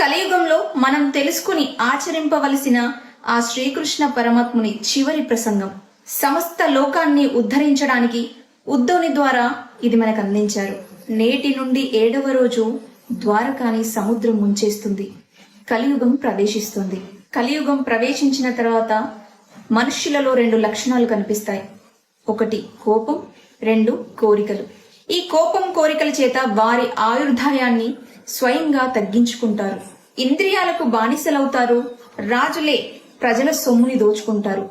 కలియుగంలో మనం తెలుసుకుని ఆచరింపవలసిన ఆ శ్రీకృష్ణ పరమాత్ముని చివరి ప్రసంగం. సమస్త లోకాన్ని ఉద్ధరించడానికి ఉద్ధవుని ద్వారా ఇది మనకు అందించారు. నేటి నుండి ఏడవ రోజు ద్వారకాని సముద్రం ముంచేస్తుంది. కలియుగం ప్రవేశిస్తుంది. కలియుగం ప్రవేశించిన తర్వాత మనుష్యులలో రెండు లక్షణాలు కనిపిస్తాయి. ఒకటి కోపం రెండు కోరికలు. ఈ కోపం కోరికల చేత వారి ఆయుర్దాయాన్ని స్వయంగా తగ్గించుకుంటారు. ఇంద్రియాలకు బానిసలవుతారు. రాజులే ప్రజల సొమ్ముని దోచుకుంటారు.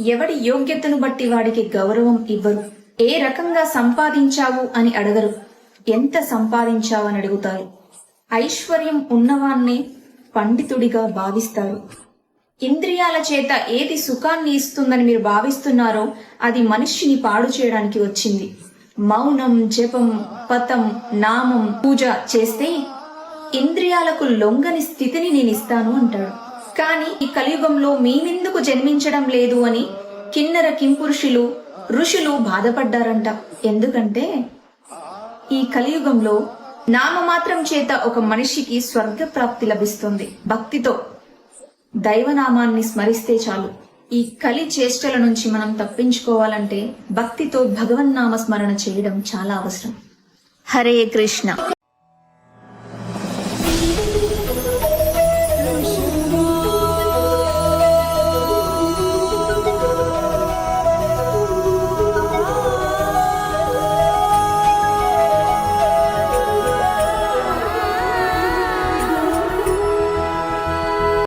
ఎవడి యోగ్యతను బట్టి వాడికి గౌరవం ఇవ్వరు. ఏ రకంగా సంపాదించావు అని అడగరు. ఎంత సంపాదించావు అని అడుగుతారు. ఐశ్వర్యం ఉన్నవాన్నే పండితుడిగా భావిస్తారు. ఇంద్రియాల చేత ఏది సుఖాన్ని ఇస్తుందని మీరు భావిస్తున్నారో అది మనిషిని పాడు చేయడానికి వచ్చింది. మౌనం జపం పతం నామం పూజ చేస్తే ఇంద్రియాలకు లొంగని స్థితిని నేను ఇస్తాను అంటాడు. కానీ ఈ కలియుగంలో మేమెందుకు జన్మించడం లేదు అని కిన్నర కింపురుషులు ఋషులు బాధపడ్డారంట. ఎందుకంటే ఈ కలియుగంలో నామమాత్రం చేత ఒక మనిషికి స్వర్గ ప్రాప్తి లభిస్తుంది. భక్తితో దైవనామాన్ని స్మరిస్తే చాలు. ఈ కలి చేష్టల నుంచి మనం తప్పించుకోవాలంటే భక్తితో భగవన్నామ స్మరణ చేయడం చాలా అవసరం. హరే కృష్ణ.